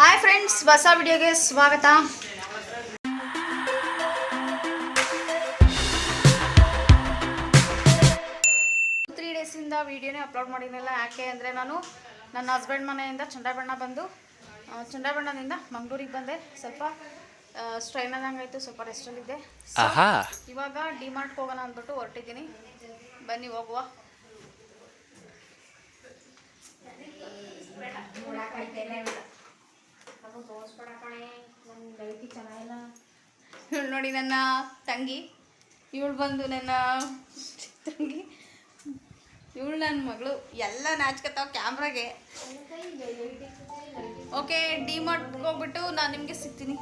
Hi friends ಹೊಸ ವಿಡಿಯೋಗೆ ಸ್ವಾಗತ. ತ್ರೀ ಡೇಸಿಂದ ವಿಡಿಯೋನೇ ಅಪ್ಲೋಡ್ ಮಾಡಿದ್ನಲ್ಲ ಯಾಕೆ ಅಂದರೆ ನಾನು ನನ್ನ ಹಸ್ಬೆಂಡ್ ಮನೆಯಿಂದ ಚಂದ್ರಬಣ್ಣ ಬಂದು ಚಂಡಬಣ್ಣದಿಂದ ಚಂದ್ರಬಣ್ಣದಿಂದ ಮಂಗಳೂರಿಗೆ ಬಂದೆ. ಸ್ವಲ್ಪ ಸ್ಟ್ರೈನ್ ಆದಂಗಾಯಿತು ಸ್ವಲ್ಪ ರೆಸ್ಟಲ್ಲಿದ್ದೆ ಇವಾಗ ಡಿಮಾರ್ಟ್ಗೆ ಹೋಗೋಣ ಅಂದ್ಬಿಟ್ಟು ಹೊರಟಿದ್ದೀನಿ. ಬನ್ನಿ ಹೋಗುವ. ಇವಳು ನೋಡಿ ನನ್ನ ತಂಗಿ. ಇವಳು ಬಂದು ನನ್ನ ತಂಗಿ. ಇವಳು ನನ್ನ ಮಗಳು. ಎಲ್ಲ ನಾಚ್ಕತ್ತಾವ ಕ್ಯಾಮ್ರಾಗೆ. ಓಕೆ ಡಿಮಾರ್ಟ್ಗೆ ಹೋಗ್ಬಿಟ್ಟು ನಾನು ನಿಮಗೆ ಸಿಗ್ತೀನಿ.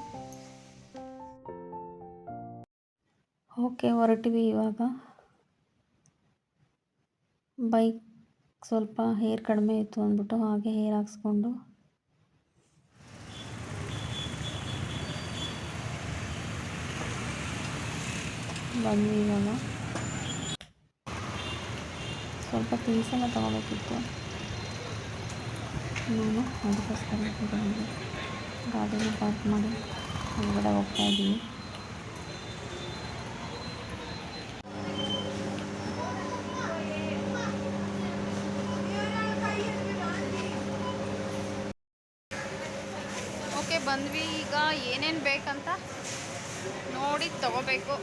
ಓಕೆ ಹೊರಟಿವಿ ಇವಾಗ. ಬೈಕ್ ಸ್ವಲ್ಪ ಹೇರ್ ಕಡಿಮೆ ಇತ್ತು ಅಂದ್ಬಿಟ್ಟು ಹಾಗೆ ಹೇರ್ ಹಾಕ್ಸ್ಕೊಂಡು. ಇವಾಗ ಸ್ವಲ್ಪ ಎಲ್ಲ ತೊಗೋಬೇಕಿತ್ತು. ನಾನು ಅದಕ್ಕೋಸ್ಕರ ಬಂದು ಗಾಡಿನ ಪಾರ್ಕ್ ಮಾಡಿ ಹೊರಗಡೆ ಹೋಗ್ತಾ ಇದ್ದೀನಿ. ಓಕೆ ಬಂದ್ವಿ ಈಗ ಏನೇನು ಬೇಕಂತ? ನೋಡಿ ತಗೋಬೇಕು.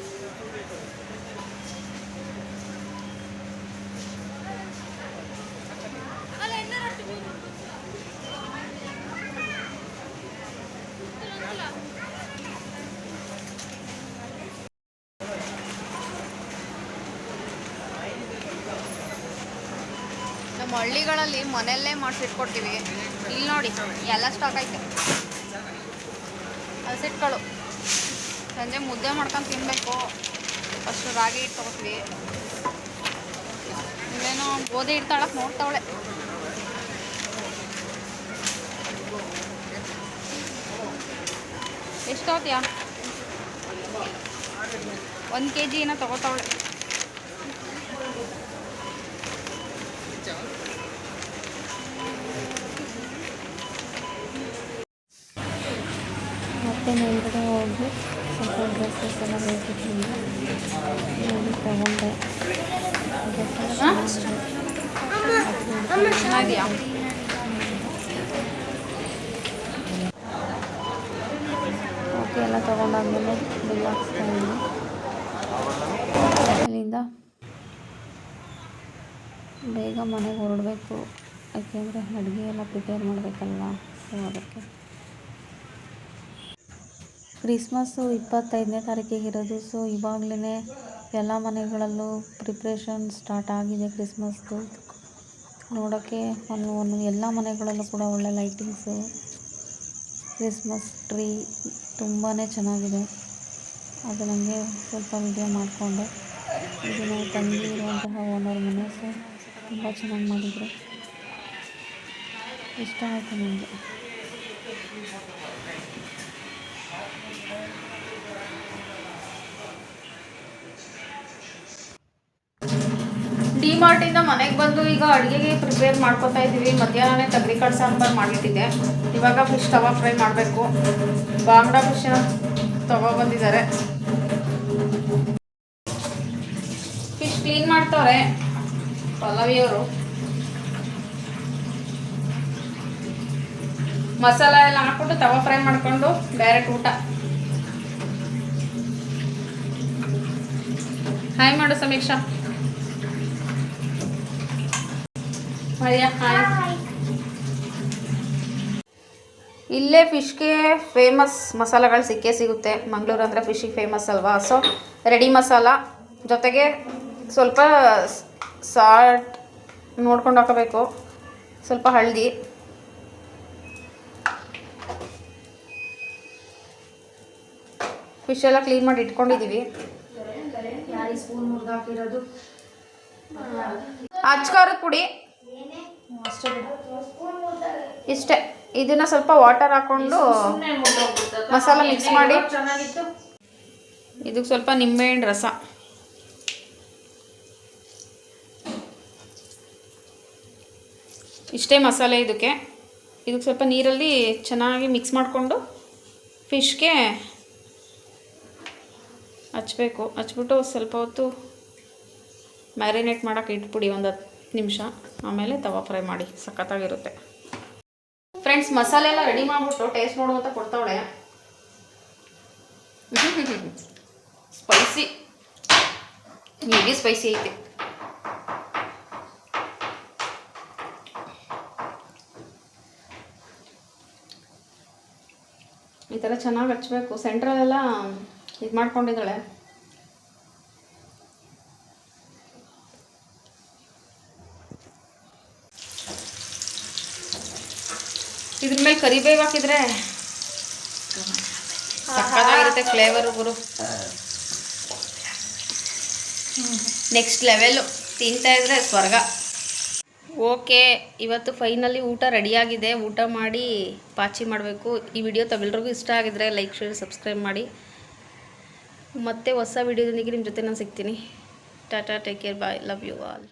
ನಮ್ಮ ಹಳ್ಳಿಗಳಲ್ಲಿ ಮನೆಯಲ್ಲೇ ಮಾಡಿಸಿಟ್ಕೊಡ್ತೀವಿ. ಇಲ್ಲಿ ನೋಡಿ ಎಲ್ಲ ಸ್ಟಾಕ್ ಐತೆ. ಹಸಿಟ್ಗಳು ಸಂಜೆ ಮುದ್ದೆ ಮಾಡ್ಕೊಂಡು ತಿನ್ನಬೇಕು ಫಸ್ಟ್ ರಾಗಿ ಹಿಟ್ಟು ತಗೋತೀವಿ. ಇಲ್ಲೇನೋ ಗೋಧಿ ತಳಕ್ಕೆ ನೋಡ್ತಾವಳೆ. ಎಷ್ಟು ತಗೋತೀಯ ಒಂದು ಕೆ ಜಿ ಏನೋ ತಗೋತಾವಳೆ. ಮತ್ತೆ ಮೇಲ್ಗಡೆ ಹೋಗಿ ಸ್ವಲ್ಪ ಡ್ರೆಸ್ಸಸ್ ಎಲ್ಲ ಬೇಕಿತ್ತು ನೋಡಿ ತಗೊಂಡೆ ಓಕೆ ಎಲ್ಲ ತೊಗೊಂಡಾದ್ಮೇಲೆ ಬಿಲ್ ಹಾಕ್ಸ್ತಾ ಇದ್ದೀನಿ ಅಲ್ಲಿಂದ ಬೇಗ ಮನೆಗೆ ಹೊರಡಬೇಕು. ಯಾಕೆಂದರೆ ಅಡುಗೆ ಎಲ್ಲ ಪ್ರಿಪೇರ್ ಮಾಡಬೇಕಲ್ವ ಸೊ ಅದಕ್ಕೆ. ಕ್ರಿಸ್ಮಸ್ಸು ಇಪ್ಪತ್ತೈದನೇ ತಾರೀಕಿಗೆ ಇರೋದು. ಸೊ ಇವಾಗಲೇ ಎಲ್ಲ ಮನೆಗಳಲ್ಲೂ ಪ್ರಿಪ್ರೇಷನ್ ಸ್ಟಾರ್ಟ್ ಆಗಿದೆ ಕ್ರಿಸ್ಮಸ್ದು. ನೋಡೋಕ್ಕೆ ಒಂದು ಒಂದು ಎಲ್ಲ ಮನೆಗಳಲ್ಲೂ ಕೂಡ ಒಳ್ಳೆ ಲೈಟಿಂಗ್ಸು ಕ್ರಿಸ್ಮಸ್ ಟ್ರೀ ತುಂಬಾ ಚೆನ್ನಾಗಿದೆ. ಅದು ನನಗೆ ಸ್ವಲ್ಪ ವಿಡಿಯೋ ಮಾಡಿಕೊಂಡೆ ಇದು ನಾವು ತಂಗಿ ಇರುವಂತಹ ಓನರ್ ಮನೆ. ಸೊ ತುಂಬ ಚೆನ್ನಾಗಿ ಮಾಡಿದರು. ಇಷ್ಟ ಆಯಿತು ನನಗೆ ಡಿಮಾರ್ಟಿಂದ ಮನೆಗೆ ಬಂದು ಈಗ ಅಡುಗೆಗೆ ಪ್ರಿಪೇರ್ ಮಾಡ್ಕೊತಾ ಇದ್ದೀವಿ. ಮಧ್ಯಾಹ್ನನೇ ತಗ್ರಿಕಾಳು ಸಾಂಬಾರು ಮಾಡಿಟ್ಟಿದ್ದೆ. ಇವಾಗ ಫಿಶ್ ತವಾ ಫ್ರೈ ಮಾಡಬೇಕು. ಬಾಂಗ್ಡಾ ಫಿಶ್ ತಗೊಬಂದಿದ್ದಾರೆ ಫಿಶ್ ಕ್ಲೀನ್ ಮಾಡ್ತವ್ರೆ. ಪಲ್ಲವಿಯವರು ಮಸಾಲ ಎಲ್ಲ ಹಾಕ್ಬಿಟ್ಟು ತವಾ ಫ್ರೈ ಮಾಡ್ಕೊಂಡು ಡೈರೆಕ್ಟ್ ಊಟ. ಹಾಯ್ ಮಾಡು ಸಮೀಕ್ಷಾ ಹಾಯ್ ಇಲ್ಲೇ ಫಿಶ್ಗೆ ಫೇಮಸ್ ಮಸಾಲೆಗಳು ಸಿಕ್ಕೇ ಸಿಗುತ್ತೆ. ಮಂಗಳೂರು ಅಂದರೆ ಫಿಶಿಗೆ ಫೇಮಸ್ ಅಲ್ವಾ? So ready masala. ಜೊತೆಗೆ ಸ್ವಲ್ಪ ಸಾಲ್ಟ್ ನೋಡ್ಕೊಂಡು ಹಾಕೋಬೇಕು. ಸ್ವಲ್ಪ ಹಳದಿ. ಫಿಶ್ ಎಲ್ಲ ಕ್ಲೀನ್ ಮಾಡಿ ಇಟ್ಕೊಂಡಿದ್ದೀವಿ ಸ್ಪೂನ್ ಮುರಿದು ಹಾಕಿರೋದು ಅಚ್ಕಾರದ ಪುಡಿ. ಅಷ್ಟೇ ಇಷ್ಟೇ. ಇದನ್ನ ಸ್ವಲ್ಪ ವಾಟರ್ ಹಾಕೊಂಡು ಮಸಾಲ ಮಿಕ್ಸ್ ಮಾಡಿ. ಇದಕ್ಕೆ ಸ್ವಲ್ಪ ನಿಂಬೆಹಣ್ಣು ರಸ. ಇಷ್ಟೇ ಮಸಾಲೆ ಇದಕ್ಕೆ. ಇದಕ್ಕೆ ಸ್ವಲ್ಪ ನೀರಲ್ಲಿ ಚೆನ್ನಾಗಿ ಮಿಕ್ಸ್ ಮಾಡಿಕೊಂಡು ಫಿಶ್ಗೆ ಹಚ್ಬೇಕು. ಹಚ್ಬಿಟ್ಟು ಸ್ವಲ್ಪ ಹೊತ್ತು ಮ್ಯಾರಿನೇಟ್ ಮಾಡೋಕೆ ಇಟ್ಬಿಡಿ ಒಂದು ಹತ್ತು ನಿಮಿಷ. ಆಮೇಲೆ ತವಾ ಫ್ರೈ ಮಾಡಿ. ಸಖತ್ತಾಗಿರುತ್ತೆ. ಫ್ರೆಂಡ್ಸ್ ಮಸಾಲೆ ಎಲ್ಲ ರೆಡಿ ಮಾಡಿಬಿಟ್ಟು ಟೇಸ್ಟ್ ನೋಡು ಅಂತ ಕೊಡ್ತಾವಳೆ. ಸ್ಪೈಸಿ ಹೆವಿ ಸ್ಪೈಸಿ ಐತೆ. ಈ ಥರ ಚೆನ್ನಾಗಿ ಹಚ್ಬೇಕು. ಸೆಂಟ್ರಲೆಲ್ಲ ಇದು ಮಾಡ್ಕೊಂಡಿದ್ದಾಳೆ. ಇದ್ರ ಮೇಲೆ ಕರಿಬೇವು ಹಾಕಿದ್ರೆ ಸಕ್ಕತ್ತಾಗಿರುತ್ತೆ ಫ್ಲೇವರು ಗುರು. ನೆಕ್ಸ್ಟ್ ಲೆವೆಲ್ಲು ತಿಂತಾ ಇದ್ರೆ ಸ್ವರ್ಗ. ಓಕೆ ಇವತ್ತು ಫೈನಲಿ ಊಟ ರೆಡಿಯಾಗಿದೆ ಊಟ ಮಾಡಿ ಪಾಚಿ ಮಾಡಬೇಕು. ಈ ವಿಡಿಯೋ ತಮ್ಮೆಲ್ರಿಗೂ ಇಷ್ಟ ಆಗಿದ್ರೆ ಲೈಕ್ ಶೇರ್ ಸಬ್ಸ್ಕ್ರೈಬ್ ಮಾಡಿ. ಮತ್ತೆ ಹೊಸ ವಿಡಿಯೋದೊಂದಿಗೆ ನಿಮ್ಮ ಜೊತೆ ನಾನು ಸಿಗ್ತೀನಿ. Tata take care bye love you all